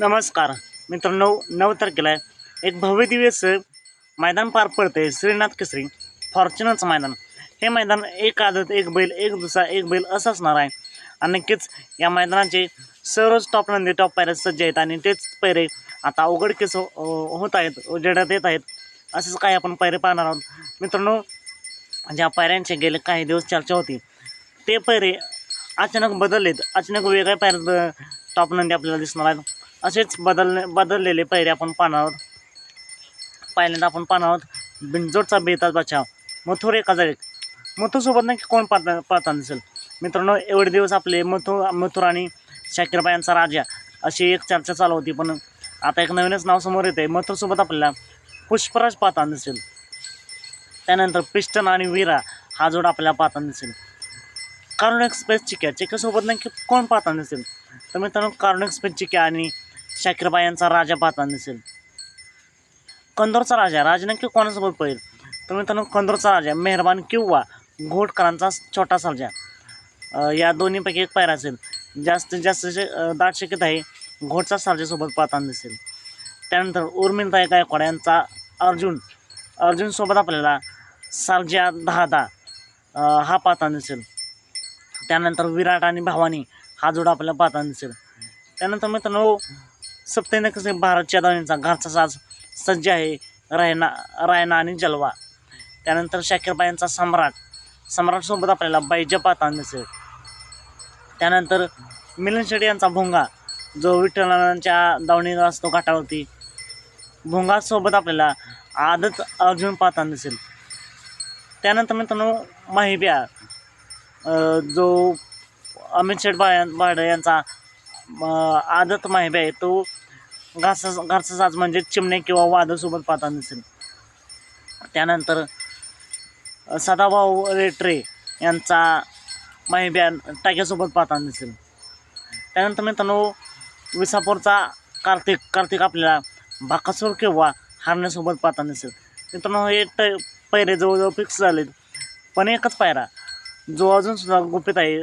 नमस्कार. मित्रांनो नऊ तारखेला एक भव्य दिवस मैदान पार पडते श्रीनाथ केसरी फॉर्च्युनरचं मैदान. हे मैदान एक आदत एक बैल एक दुसरा एक बैल असं असणार आहे. आणि नक्कीच या मैदानाचे सर्वच टॉप नंदी टॉप पायऱ्या सज्ज आहेत. आणि तेच पैरे आता अवघड केस हो, हो, होत आहेत उजेडात येत आहेत. असंच काही आपण पैरे पाहणार आहोत. मित्रांनो ज्या पायऱ्यांचे गेले काही दिवस चर्चा होती ते पैरे अचानक बदललेत. अचानक वेगळ्या पायऱ्यात टॉप नंदी आपल्याला दिसणार आहेत. असेच बदलने बदललेले पैरे आपण पाहणार आहोत. पहिल्यांदा आपण पाहणार आहोत बिंजोडचा बेताज बचाव. मथुर एका. जागेत मथुरसोबत नक्की कोण पाहता पाहताना दिसेल? मित्रांनो एवढे दिवस आपले मथुर मथुर आणि शाकीरबाई यांचा राजा अशी एक चर्चा चालू होती पण आता एक नवीनच नाव समोर येते मथुरसोबत आपल्याला पुष्पराज पाहताना दिसेल. त्यानंतर पिस्टन आणि वीरा हा जोड आपल्याला पाहताना दिसेल. कार्न एक्सप्रेस चिक्या चिक्यासोबत नक्की कोण पाहताना दिसेल? तर मित्रांनो कार्न एक्सप्रेस चिक्या आणि शाकीरबाई यांचा राजा पाहताना दिसेल. कंदोरचा राजा राजा नक्की कोणासोबत पळेल तर मित्रांनो कंदोरचा राजा मेहरबान किंवा घोटकरांचा छोटा सर्जा या दोन्हीपैकी एक पायरा असेल. जास्तीत जास्त शे- दाट शक्यता आहे घोटचा सर्जासोबत पाहताना दिसेल. त्यानंतर उर्मिलताई गायकवाड यांचा अर्जुन. अर्जुनसोबत आपल्याला सर्जा दहा दहा हा पाहताना दिसेल. त्यानंतर विराट आणि भवानी हा जोडा आपल्याला पाहताना दिसेल. त्यानंतर मित्रांनो सप्तेंद्र कसे भारतच्या दावणीचा घरचा साज सज्ज आहे रायना रायना आणि जलवा. त्यानंतर शाकीरबाईंचा सम्राट. सम्राटसोबत आपल्याला बैजपाता दिसेल त्यानंतर मिलन शेट्टी यांचा भोंगा जो विठ्ठलांच्या दावणीला असतो घाटावरती. भोंगासोबत आपल्याला आदत अर्जुन पाहताना दिसेल त्यानंतर मित्रांनो माहिब्या जो अमित शेठ बाया बाड यांचा आदत माहिबा आहे तो घासा घरचा साज म्हणजे चिमणे किंवा वादळसोबत पाहताना दिसेल. त्यानंतर सदाभाऊ रेटरे यांचा माहिब्या टाक्यासोबत पाहताना दिसेल. त्यानंतर मित्रांनो विसापूरचा कार्तिक कार्तिक आपल्याला बाकासूर किंवा हारण्यासोबत पाहताना दिसेल. मित्रांनो हे ट पैरे जवळजवळ फिक्स झालेत पण एकच पायरा जो अजूनसुद्धा गुपित आहे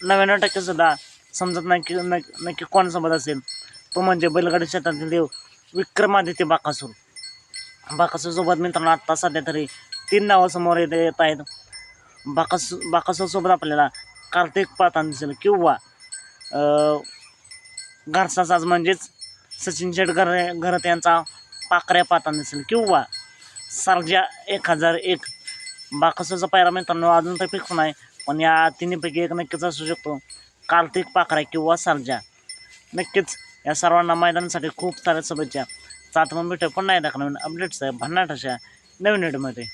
नव्याण्णव टक्केसुद्धा समजत नाही की नक्की नक्की कोणासोबत असेल. तो म्हणजे बैलगाडी क्षेत्रातील देव विक्रमादित्य बाकासूर. बाकासूरसोबत मित्रांनो आत्ता सध्या तरी तीन नावं समोर येत येत आहेत. बाकासू बाकासूरसोबत आपल्याला कार्तिक पाहताना दिसेल किंवा अ, म्हणजेच सचिन शेट घर घरत यांचा पाकऱ्या पाहताना दिसेल किंवा सारजा एक हजार एक बाकासूरचा पायरा मित्रांनो अजून तर फिक्स नाही पण या तिन्हीपैकी एक नक्कीच असू शकतो. कार्तिक पाखरा किंवा सर्जा. नक्कीच या सर्वांना मैदानासाठी खूप साऱ्या शुभेच्छा. चात मग पुन्हा पण नाही नवीन अपडेट्स आहे भन्नाट अशा नवीन व्हिडिओमध्ये